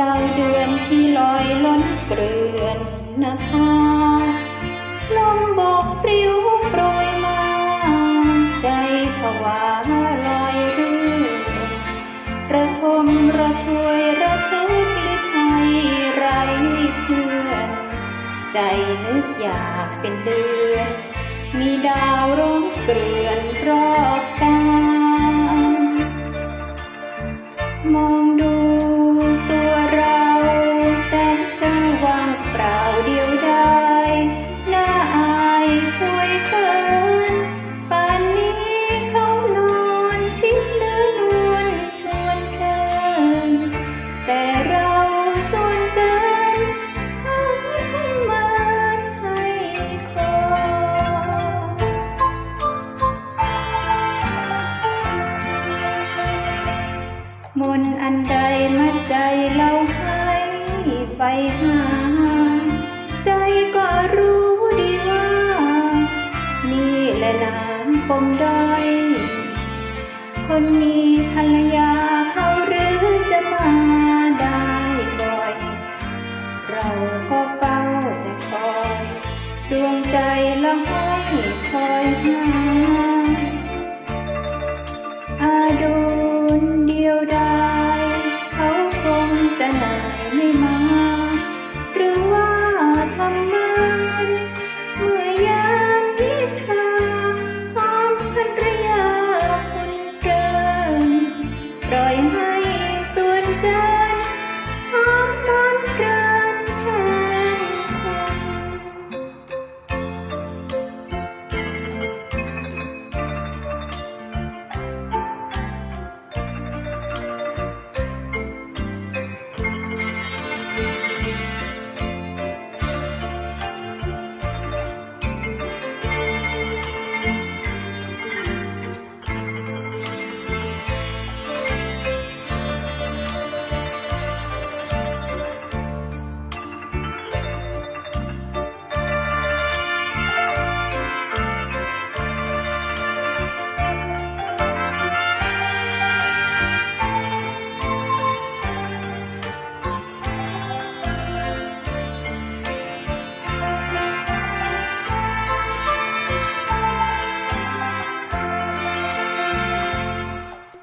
ดาวเดือนที่ลอยล้นเกลื่อนนภาลมบอกปลิวโปรยมา ใจผวาลอยเรื่อระทมระทวยระทึกลิไทยไรเพื่อน ใจนึกอยากเป็นเดือน มีดาวร้องเกลื่อนรอบกาย มนอันใดมาใจเราให้ไปหา ใจก็รู้ดีว่า นี่แหละน้ำปมด้อยคนมี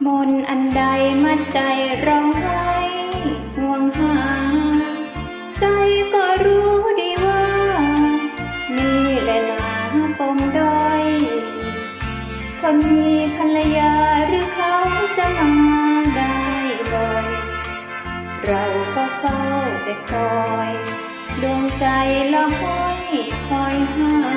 มนอันใดมัดใจร้องไห้ห่วงหา ใจก็รู้ดีว่า นี่แหละนาปมด้อยคนมีภรรยาหรือเขาจะมาได้บ่อย เราก็เฝ้าแต่คอย ดวงใจละห้อยคอยหา